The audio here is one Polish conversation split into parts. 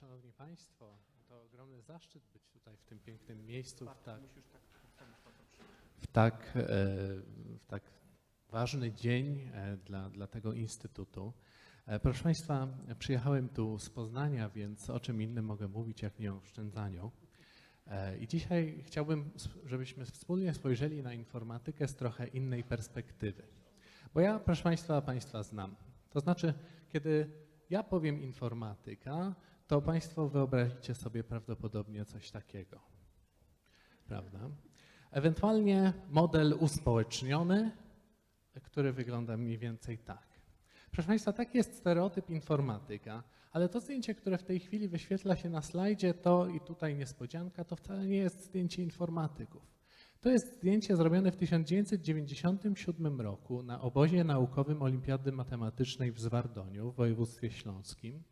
Szanowni Państwo, to ogromny zaszczyt być tutaj w tym pięknym miejscu, w tak, w tak, e, w tak ważny dzień e, dla, dla tego Instytutu. E, Proszę Państwa, przyjechałem tu z Poznania, więc o czym innym mogę mówić, jak nie o oszczędzaniu. I dzisiaj chciałbym, żebyśmy wspólnie spojrzeli na informatykę z trochę innej perspektywy. Bo ja, proszę Państwa, Państwa znam. To znaczy, kiedy ja powiem informatyka, to Państwo wyobrazicie sobie prawdopodobnie coś takiego. Prawda? Ewentualnie model uspołeczniony, który wygląda mniej więcej tak. Proszę Państwa, taki jest stereotyp informatyka, ale to zdjęcie, które w tej chwili wyświetla się na slajdzie, to i tutaj niespodzianka, to wcale nie jest zdjęcie informatyków. To jest zdjęcie zrobione w 1997 roku na obozie naukowym Olimpiady Matematycznej w Zwardoniu w województwie śląskim.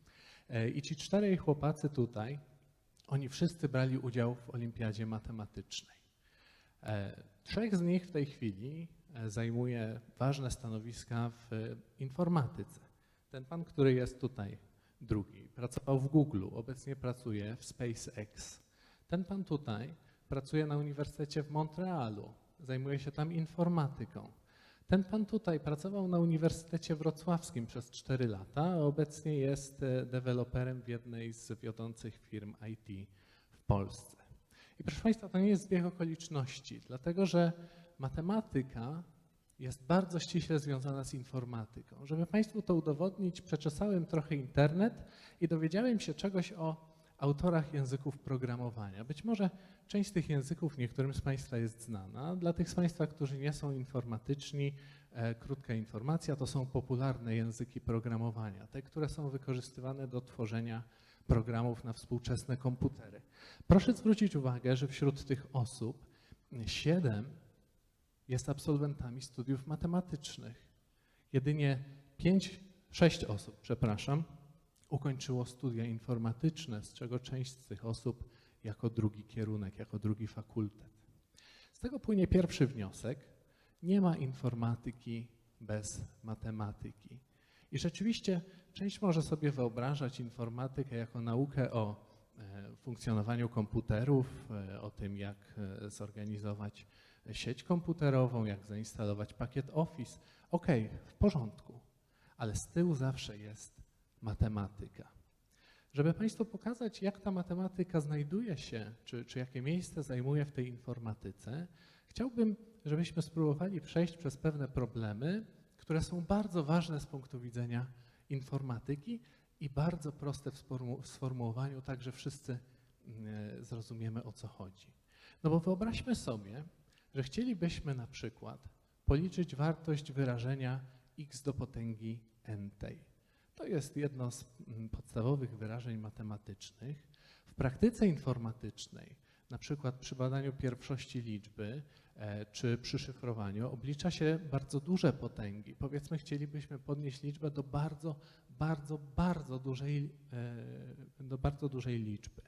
E, I ci czterej chłopacy tutaj, oni wszyscy brali udział w Olimpiadzie Matematycznej. E, Trzech z nich w tej chwili e, zajmuje ważne stanowiska w informatyce. Ten pan, który jest tutaj, drugi, pracował w Google, obecnie pracuje w SpaceX. Ten pan tutaj pracuje na Uniwersytecie w Montrealu, zajmuje się tam informatyką. Ten pan tutaj pracował na Uniwersytecie Wrocławskim przez 4 lata, a obecnie jest e, deweloperem w jednej z wiodących firm IT w Polsce. I proszę Państwa, to nie jest zbieg okoliczności, dlatego że matematyka jest bardzo ściśle związana z informatyką. Żeby Państwu to udowodnić, przeczesałem trochę internet i dowiedziałem się czegoś o autorach języków programowania. Być może część z tych języków niektórym z Państwa jest znana. Dla tych z Państwa, którzy nie są informatyczni, e, krótka informacja, to są popularne języki programowania, te, które są wykorzystywane do tworzenia programów na współczesne komputery. Proszę zwrócić uwagę, że wśród tych osób siedem jest absolwentami studiów matematycznych. Jedynie pięć, sześć osób, przepraszam, ukończyło studia informatyczne, z czego część z tych osób jako drugi kierunek, jako drugi fakultet. Z tego płynie pierwszy wniosek. Nie ma informatyki bez matematyki. I rzeczywiście część może sobie wyobrażać informatykę jako naukę o e, funkcjonowaniu komputerów, e, o tym, jak e, zorganizować sieć komputerową, jak zainstalować pakiet Office. Okej, w porządku, ale z tyłu zawsze jest matematyka. Żeby Państwu pokazać, jak ta matematyka znajduje się, czy, czy jakie miejsce zajmuje w tej informatyce, chciałbym, żebyśmy spróbowali przejść przez pewne problemy, które są bardzo ważne z punktu widzenia informatyki i bardzo proste w sformu- w sformułowaniu, tak że wszyscy mm, zrozumiemy o co chodzi. No bo wyobraźmy sobie, że chcielibyśmy na przykład policzyć wartość wyrażenia x do potęgi n-tej. To jest jedno z mm, podstawowych wyrażeń matematycznych. W praktyce informatycznej, na przykład przy badaniu pierwszości liczby e, czy przy szyfrowaniu, oblicza się bardzo duże potęgi. Powiedzmy, chcielibyśmy podnieść liczbę do bardzo, bardzo, bardzo dużej, e, do bardzo dużej liczby.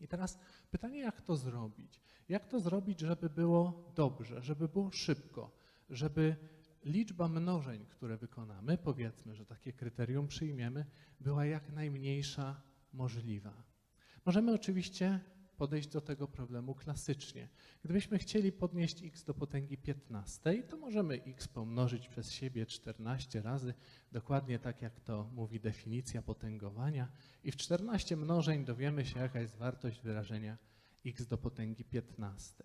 I teraz pytanie, jak to zrobić? Jak to zrobić, żeby było dobrze, żeby było szybko, żeby liczba mnożeń, które wykonamy, powiedzmy, że takie kryterium przyjmiemy, była jak najmniejsza możliwa. Możemy oczywiście podejść do tego problemu klasycznie. Gdybyśmy chcieli podnieść x do potęgi 15, to możemy x pomnożyć przez siebie 14 razy, dokładnie tak jak to mówi definicja potęgowania i w 14 mnożeń dowiemy się, jaka jest wartość wyrażenia x do potęgi 15.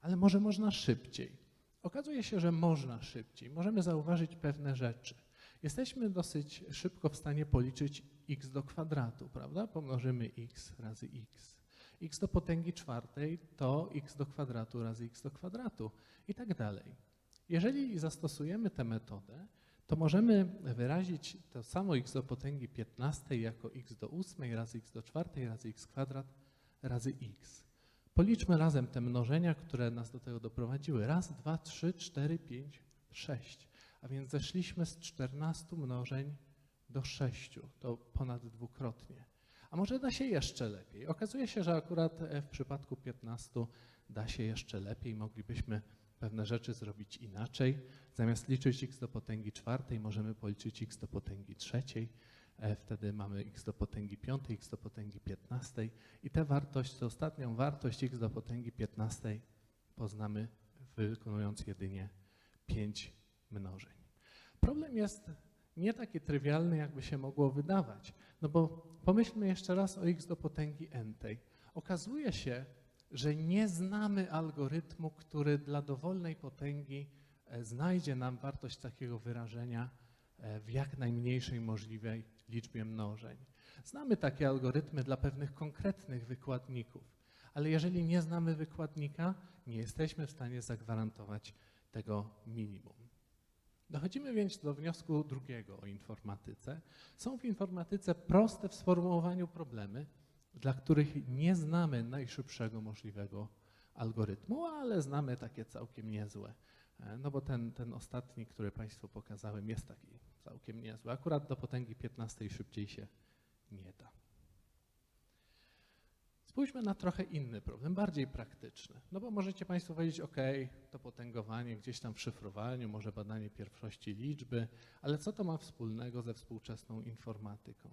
Ale może można szybciej. Okazuje się, że można szybciej. Możemy zauważyć pewne rzeczy. Jesteśmy dosyć szybko w stanie policzyć x do kwadratu, prawda? Pomnożymy x razy x. x do potęgi czwartej to x do kwadratu razy x do kwadratu i tak dalej. Jeżeli zastosujemy tę metodę, to możemy wyrazić to samo x do potęgi 15 jako x do 8 razy x do czwartej razy x kwadrat razy x. Policzmy razem te mnożenia, które nas do tego doprowadziły. Raz, dwa, trzy, cztery, pięć, sześć. A więc zeszliśmy z 14 mnożeń do 6. To ponad dwukrotnie. A może da się jeszcze lepiej? Okazuje się, że akurat e, w przypadku 15 da się jeszcze lepiej. Moglibyśmy pewne rzeczy zrobić inaczej. Zamiast liczyć x do potęgi czwartej, możemy policzyć x do potęgi trzeciej. E, wtedy mamy x do potęgi 5, x do potęgi 15 i tę wartość, tę ostatnią wartość x do potęgi 15 poznamy wykonując jedynie 5 mnożeń. Problem jest nie taki trywialny, jakby się mogło wydawać. No bo pomyślmy jeszcze raz o x do potęgi n. Okazuje się, że nie znamy algorytmu, który dla dowolnej potęgi e, znajdzie nam wartość takiego wyrażenia e, w jak najmniejszej możliwej liczbie mnożeń. Znamy takie algorytmy dla pewnych konkretnych wykładników, ale jeżeli nie znamy wykładnika, nie jesteśmy w stanie zagwarantować tego minimum. Dochodzimy więc do wniosku drugiego o informatyce. Są w informatyce proste w sformułowaniu problemy, dla których nie znamy najszybszego możliwego algorytmu, ale znamy takie całkiem niezłe. E, No bo ten, ten ostatni, który Państwu pokazałem, jest taki całkiem niezły. Akurat do potęgi 15 szybciej się nie da. Spójrzmy na trochę inny problem, bardziej praktyczny. No bo możecie Państwo powiedzieć, OK, to potęgowanie gdzieś tam w szyfrowaniu, może badanie pierwszości liczby, ale co to ma wspólnego ze współczesną informatyką?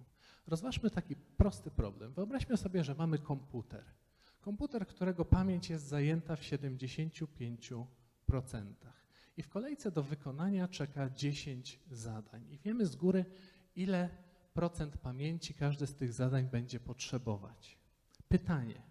Rozważmy taki prosty problem. Wyobraźmy sobie, że mamy komputer. Komputer, którego pamięć jest zajęta w 75%. I w kolejce do wykonania czeka 10 zadań. I wiemy z góry, ile procent pamięci każde z tych zadań będzie potrzebować. Pytanie,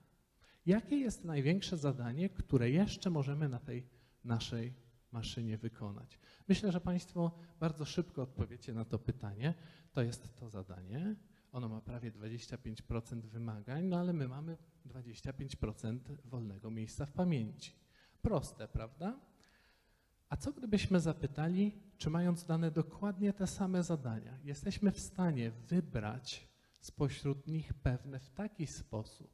jakie jest największe zadanie, które jeszcze możemy na tej naszej maszynie wykonać? Myślę, że Państwo bardzo szybko odpowiecie na to pytanie. To jest to zadanie. Ono ma prawie 25% wymagań, no ale my mamy 25% wolnego miejsca w pamięci. Proste, prawda? A co gdybyśmy zapytali, czy mając dane dokładnie te same zadania, jesteśmy w stanie wybrać spośród nich pewne w taki sposób,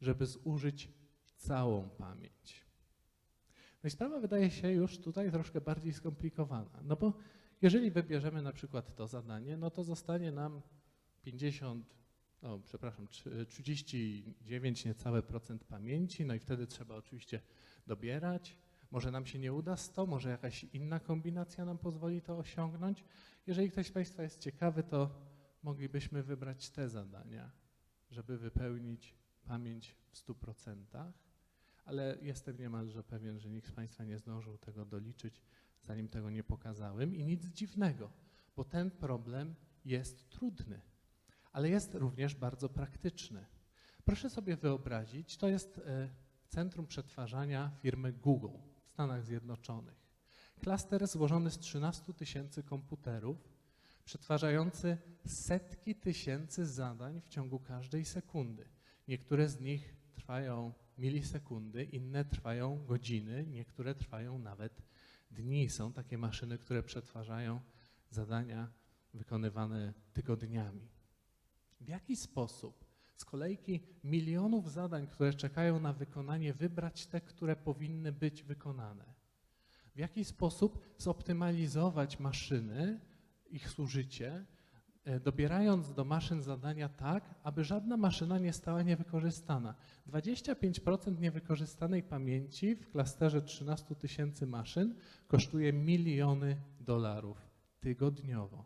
żeby zużyć całą pamięć? No i sprawa wydaje się już tutaj troszkę bardziej skomplikowana, no bo jeżeli wybierzemy na przykład to zadanie, no to zostanie nam 50, o przepraszam, 39 niecałe procent pamięci, no i wtedy trzeba oczywiście dobierać. Może nam się nie uda 100, może jakaś inna kombinacja nam pozwoli to osiągnąć. Jeżeli ktoś z Państwa jest ciekawy, to moglibyśmy wybrać te zadania, żeby wypełnić pamięć w 100%, ale jestem niemalże pewien, że nikt z Państwa nie zdążył tego doliczyć, zanim tego nie pokazałem i nic dziwnego, bo ten problem jest trudny, ale jest również bardzo praktyczny. Proszę sobie wyobrazić, to jest e, centrum przetwarzania firmy Google w Stanach Zjednoczonych. Klaster złożony z 13 tysięcy komputerów, przetwarzający setki tysięcy zadań w ciągu każdej sekundy. Niektóre z nich trwają milisekundy, inne trwają godziny, niektóre trwają nawet dni. Są takie maszyny, które przetwarzają zadania wykonywane tygodniami. W jaki sposób z kolejki milionów zadań, które czekają na wykonanie, wybrać te, które powinny być wykonane? W jaki sposób zoptymalizować maszyny, ich zużycie, e, dobierając do maszyn zadania tak, aby żadna maszyna nie stała niewykorzystana. 25% niewykorzystanej pamięci w klasterze 13 tysięcy maszyn kosztuje miliony dolarów tygodniowo.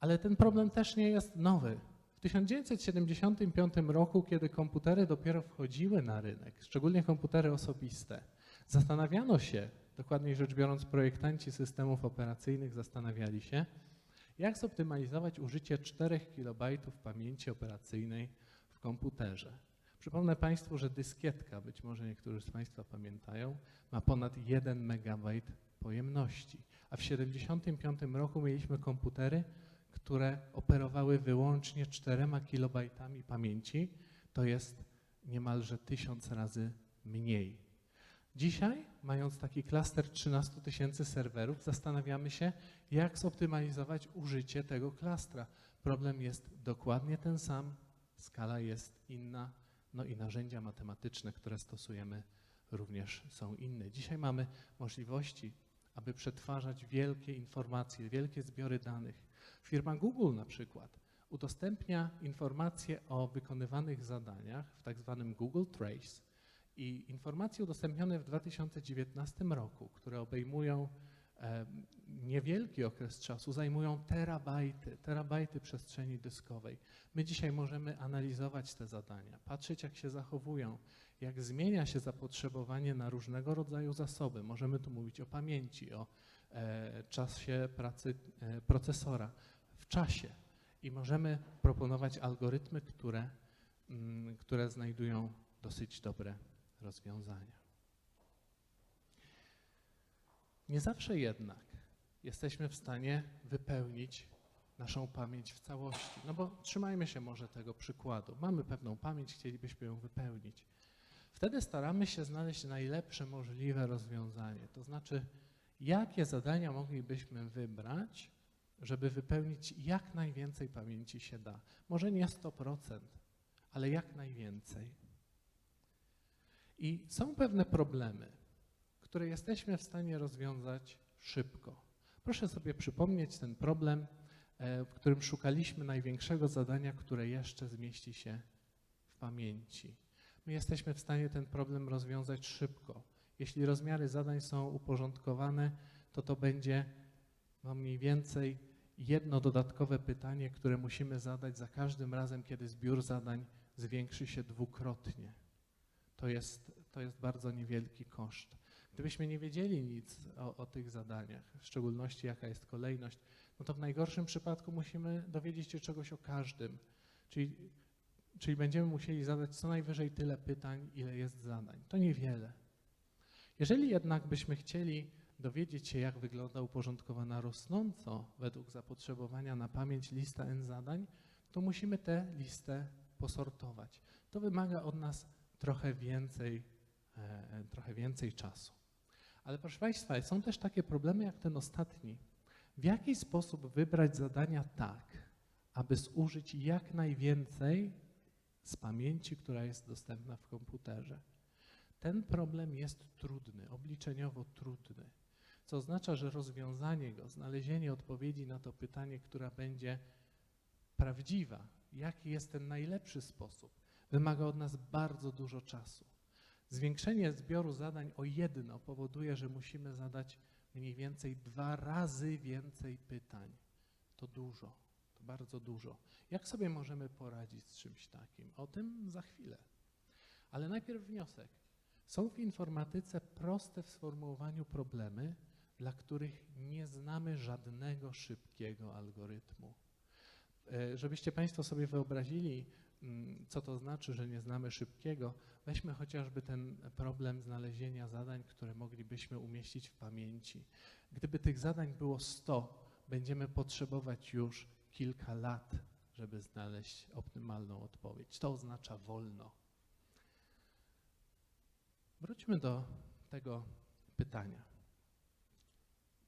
Ale ten problem też nie jest nowy. W 1975 roku, kiedy komputery dopiero wchodziły na rynek, szczególnie komputery osobiste, zastanawiano się, dokładniej rzecz biorąc, projektanci systemów operacyjnych zastanawiali się, jak zoptymalizować użycie 4 KB pamięci operacyjnej w komputerze. Przypomnę Państwu, że dyskietka, być może niektórzy z Państwa pamiętają, ma ponad 1 MB pojemności, a w 1975 roku mieliśmy komputery, które operowały wyłącznie 4 KB pamięci, to jest niemalże tysiąc razy mniej. Dzisiaj, mając taki klaster 13 tysięcy serwerów, zastanawiamy się, jak zoptymalizować użycie tego klastra. Problem jest dokładnie ten sam, skala jest inna, no i narzędzia matematyczne, które stosujemy, również są inne. Dzisiaj mamy możliwości, aby przetwarzać wielkie informacje, wielkie zbiory danych. Firma Google na przykład udostępnia informacje o wykonywanych zadaniach w tak zwanym Google Trace i informacje udostępnione w 2019 roku, które obejmują e, niewielki okres czasu zajmują terabajty, terabajty przestrzeni dyskowej. My dzisiaj możemy analizować te zadania, patrzeć jak się zachowują, jak zmienia się zapotrzebowanie na różnego rodzaju zasoby. Możemy tu mówić o pamięci, o czasie pracy e, procesora, w czasie i możemy proponować algorytmy, które, mm, które znajdują dosyć dobre rozwiązania. Nie zawsze jednak jesteśmy w stanie wypełnić naszą pamięć w całości. No bo trzymajmy się może tego przykładu. Mamy pewną pamięć, chcielibyśmy ją wypełnić. Wtedy staramy się znaleźć najlepsze możliwe rozwiązanie. To znaczy, jakie zadania moglibyśmy wybrać, żeby wypełnić jak najwięcej pamięci się da. Może nie 100%, ale jak najwięcej. I są pewne problemy, które jesteśmy w stanie rozwiązać szybko. Proszę sobie przypomnieć ten problem, e, w którym szukaliśmy największego zadania, które jeszcze zmieści się w pamięci. My jesteśmy w stanie ten problem rozwiązać szybko. Jeśli rozmiary zadań są uporządkowane, to to będzie no mniej więcej jedno dodatkowe pytanie, które musimy zadać za każdym razem, kiedy zbiór zadań zwiększy się dwukrotnie. To jest, to jest bardzo niewielki koszt. Gdybyśmy nie wiedzieli nic o, o, tych zadaniach, w szczególności jaka jest kolejność, no to w najgorszym przypadku musimy dowiedzieć się czegoś o każdym. Czyli, czyli będziemy musieli zadać co najwyżej tyle pytań, ile jest zadań. To niewiele. Jeżeli jednak byśmy chcieli dowiedzieć się, jak wygląda uporządkowana rosnąco według zapotrzebowania na pamięć lista N zadań, to musimy tę listę posortować. To wymaga od nas trochę więcej, e, trochę więcej czasu. Ale proszę Państwa, są też takie problemy jak ten ostatni. W jaki sposób wybrać zadania tak, aby zużyć jak najwięcej z pamięci, która jest dostępna w komputerze? Ten problem jest trudny, obliczeniowo trudny, co oznacza, że rozwiązanie go, znalezienie odpowiedzi na to pytanie, która będzie prawdziwa, jaki jest ten najlepszy sposób, wymaga od nas bardzo dużo czasu. Zwiększenie zbioru zadań o jedno powoduje, że musimy zadać mniej więcej dwa razy więcej pytań. To dużo, to bardzo dużo. Jak sobie możemy poradzić z czymś takim? O tym za chwilę. Ale najpierw wniosek. Są w informatyce proste w sformułowaniu problemy, dla których nie znamy żadnego szybkiego algorytmu. E, żebyście Państwo sobie wyobrazili, mm, co to znaczy, że nie znamy szybkiego, weźmy chociażby ten problem znalezienia zadań, które moglibyśmy umieścić w pamięci. Gdyby tych zadań było 100, będziemy potrzebować już kilka lat, żeby znaleźć optymalną odpowiedź. To oznacza wolno. Wróćmy do tego pytania.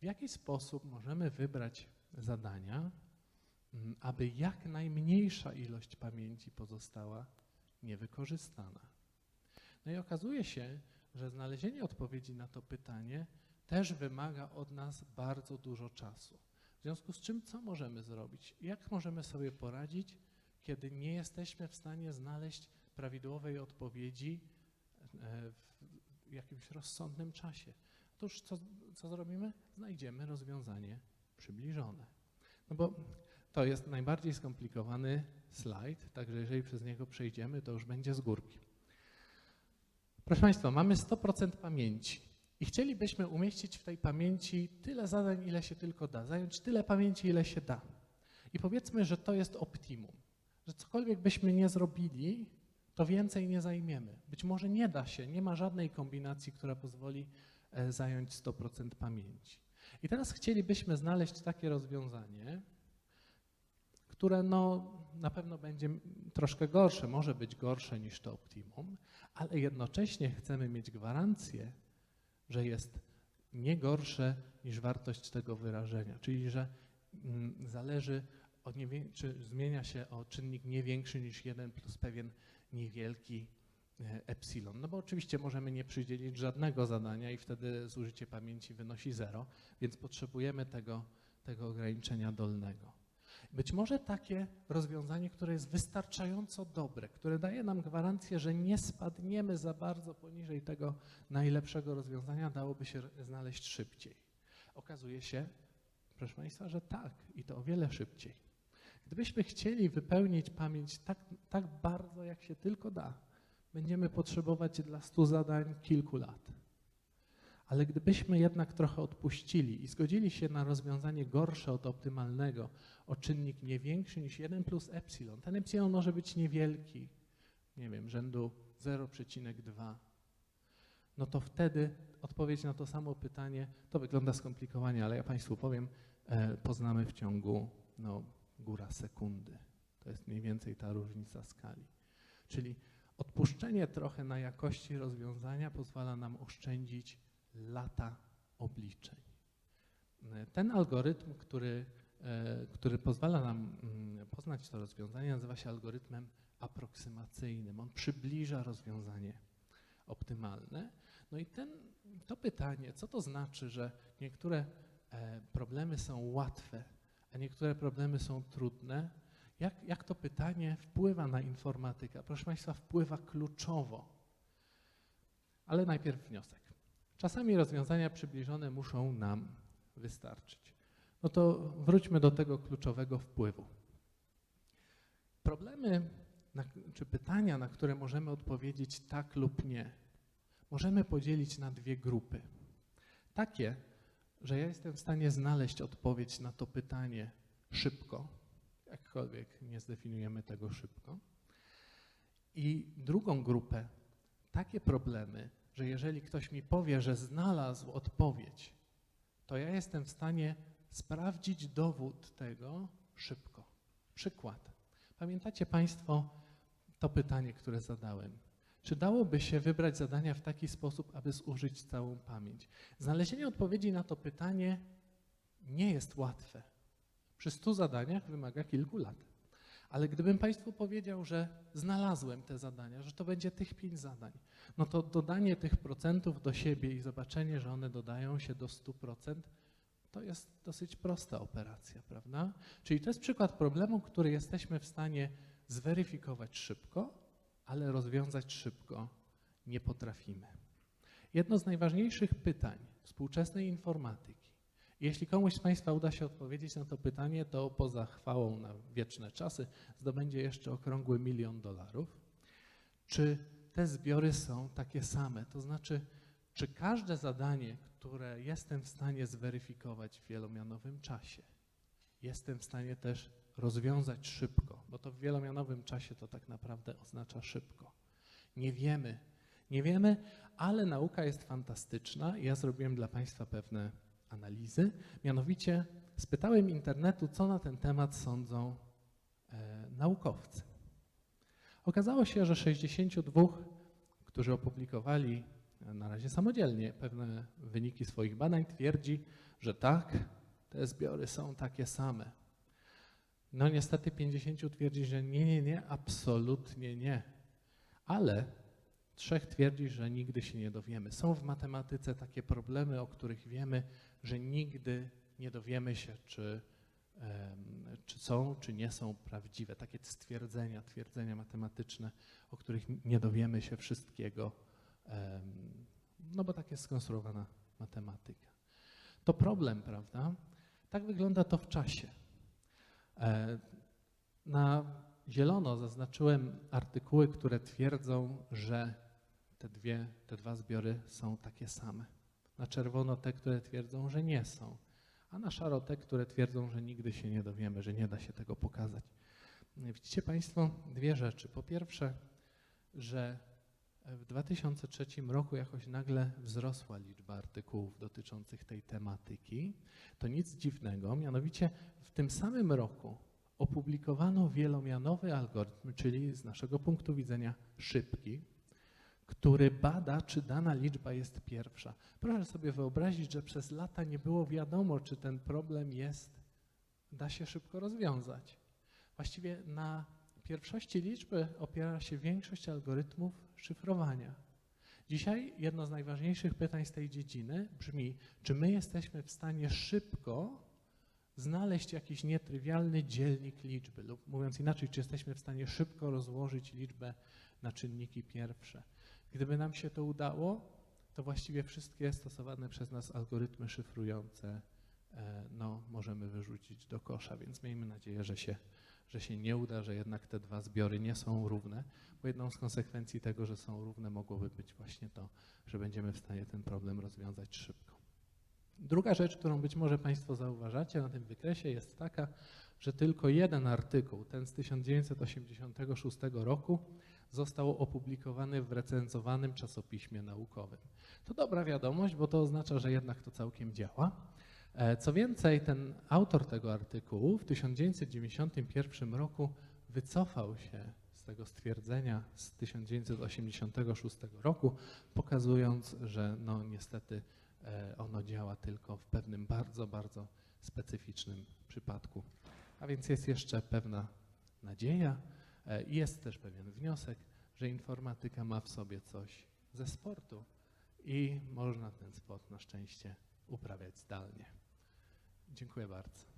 W jaki sposób możemy wybrać zadania, mm, aby jak najmniejsza ilość pamięci pozostała niewykorzystana? No i okazuje się, że znalezienie odpowiedzi na to pytanie też wymaga od nas bardzo dużo czasu. W związku z czym, co możemy zrobić? Jak możemy sobie poradzić, kiedy nie jesteśmy w stanie znaleźć prawidłowej odpowiedzi w jakimś rozsądnym czasie? Otóż co, co zrobimy? Znajdziemy rozwiązanie przybliżone. No bo to jest najbardziej skomplikowany slajd, także jeżeli przez niego przejdziemy, to już będzie z górki. Proszę Państwa, mamy 100% pamięci i chcielibyśmy umieścić w tej pamięci tyle zadań, ile się tylko da, zająć tyle pamięci, ile się da. I powiedzmy, że to jest optimum, że cokolwiek byśmy nie zrobili, to więcej nie zajmiemy. Być może nie da się, nie ma żadnej kombinacji, która pozwoli e, zająć 100% pamięci. I teraz chcielibyśmy znaleźć takie rozwiązanie, które no, na pewno będzie troszkę gorsze, może być gorsze niż to optimum, ale jednocześnie chcemy mieć gwarancję, że jest nie gorsze niż wartość tego wyrażenia, czyli że mm, zależy, czy zmienia się o czynnik nie większy niż 1 plus pewien niewielki e, epsilon. No bo oczywiście możemy nie przydzielić żadnego zadania i wtedy zużycie pamięci wynosi zero, więc potrzebujemy tego, tego ograniczenia dolnego. Być może takie rozwiązanie, które jest wystarczająco dobre, które daje nam gwarancję, że nie spadniemy za bardzo poniżej tego najlepszego rozwiązania, dałoby się znaleźć szybciej. Okazuje się, proszę Państwa, że tak i to o wiele szybciej. Gdybyśmy chcieli wypełnić pamięć tak, tak bardzo, jak się tylko da, będziemy potrzebować dla 100 zadań kilku lat. Ale gdybyśmy jednak trochę odpuścili i zgodzili się na rozwiązanie gorsze od optymalnego, o czynnik nie większy niż 1 plus epsilon, ten epsilon może być niewielki, nie wiem, rzędu 0,2, no to wtedy odpowiedź na to samo pytanie, to wygląda skomplikowanie, ale ja Państwu powiem, e, poznamy w ciągu no, góra sekundy. To jest mniej więcej ta różnica skali. Czyli odpuszczenie trochę na jakości rozwiązania pozwala nam oszczędzić lata obliczeń. Ten algorytm, który, e, który pozwala nam mm, poznać to rozwiązanie, nazywa się algorytmem aproksymacyjnym. On przybliża rozwiązanie optymalne. No i ten, to pytanie, co to znaczy, że niektóre e, problemy są łatwe, a niektóre problemy są trudne, jak, jak to pytanie wpływa na informatykę? Proszę Państwa, wpływa kluczowo. Ale najpierw wniosek. Czasami rozwiązania przybliżone muszą nam wystarczyć. No to wróćmy do tego kluczowego wpływu. Problemy na, czy pytania, na które możemy odpowiedzieć tak lub nie, możemy podzielić na dwie grupy. Takie, że ja jestem w stanie znaleźć odpowiedź na to pytanie szybko, jakkolwiek nie zdefiniujemy tego szybko. I drugą grupę, takie problemy, że jeżeli ktoś mi powie, że znalazł odpowiedź, to ja jestem w stanie sprawdzić dowód tego szybko. Przykład. Pamiętacie Państwo to pytanie, które zadałem? Czy dałoby się wybrać zadania w taki sposób, aby zużyć całą pamięć? Znalezienie odpowiedzi na to pytanie nie jest łatwe. Przy 100 zadaniach wymaga kilku lat. Ale gdybym Państwu powiedział, że znalazłem te zadania, że to będzie tych pięć zadań, no to dodanie tych procentów do siebie i zobaczenie, że one dodają się do 100%, to jest dosyć prosta operacja, prawda? Czyli to jest przykład problemu, który jesteśmy w stanie zweryfikować szybko, ale rozwiązać szybko nie potrafimy. Jedno z najważniejszych pytań współczesnej informatyki. Jeśli komuś z Państwa uda się odpowiedzieć na to pytanie, to poza chwałą na wieczne czasy zdobędzie jeszcze okrągły milion dolarów. Czy te zbiory są takie same? To znaczy, czy każde zadanie, które jestem w stanie zweryfikować w wielomianowym czasie, jestem w stanie też rozwiązać szybko, bo to w wielomianowym czasie to tak naprawdę oznacza szybko. Nie wiemy, nie wiemy, ale nauka jest fantastyczna ja zrobiłem dla Państwa pewne analizy. Mianowicie spytałem internetu, co na ten temat sądzą e, naukowcy. Okazało się, że 62, którzy opublikowali e, na razie samodzielnie pewne wyniki swoich badań, twierdzi, że tak, te zbiory są takie same. No niestety 50 twierdzi, że nie, nie, nie, absolutnie nie. Ale trzech twierdzi, że nigdy się nie dowiemy. Są w matematyce takie problemy, o których wiemy, że nigdy nie dowiemy się, czy, czy są, czy nie są prawdziwe. Takie stwierdzenia, twierdzenia matematyczne, o których nie dowiemy się wszystkiego, no bo tak jest skonstruowana matematyka. To problem, prawda? Tak wygląda to w czasie. E, Na zielono zaznaczyłem artykuły, które twierdzą, że te, dwie, te dwa zbiory są takie same. Na czerwono te, które twierdzą, że nie są. A na szaro te, które twierdzą, że nigdy się nie dowiemy, że nie da się tego pokazać. Widzicie Państwo dwie rzeczy. Po pierwsze, że w 2003 roku jakoś nagle wzrosła liczba artykułów dotyczących tej tematyki. To nic dziwnego, mianowicie w tym samym roku opublikowano wielomianowy algorytm, czyli z naszego punktu widzenia szybki, który bada, czy dana liczba jest pierwsza. Proszę sobie wyobrazić, że przez lata nie było wiadomo, czy ten problem jest, da się szybko rozwiązać. Właściwie na pierwszości liczby opiera się większość algorytmów szyfrowania. Dzisiaj jedno z najważniejszych pytań z tej dziedziny brzmi, czy my jesteśmy w stanie szybko znaleźć jakiś nietrywialny dzielnik liczby, lub mówiąc inaczej, czy jesteśmy w stanie szybko rozłożyć liczbę na czynniki pierwsze. Gdyby nam się to udało, to właściwie wszystkie stosowane przez nas algorytmy szyfrujące e, no, możemy wyrzucić do kosza, więc miejmy nadzieję, że się, że się nie uda, że jednak te dwa zbiory nie są równe, bo jedną z konsekwencji tego, że są równe, mogłoby być właśnie to, że będziemy w stanie ten problem rozwiązać szybko. Druga rzecz, którą być może Państwo zauważacie na tym wykresie jest taka, że tylko jeden artykuł, ten z 1986 roku, został opublikowany w recenzowanym czasopiśmie naukowym. To dobra wiadomość, bo to oznacza, że jednak to całkiem działa. E, Co więcej, ten autor tego artykułu w 1991 roku wycofał się z tego stwierdzenia z 1986 roku, pokazując, że no niestety e, ono działa tylko w pewnym bardzo, bardzo specyficznym przypadku. A więc jest jeszcze pewna nadzieja e, i jest też pewien wniosek, że informatyka ma w sobie coś ze sportu i można ten sport na szczęście uprawiać zdalnie. Dziękuję bardzo.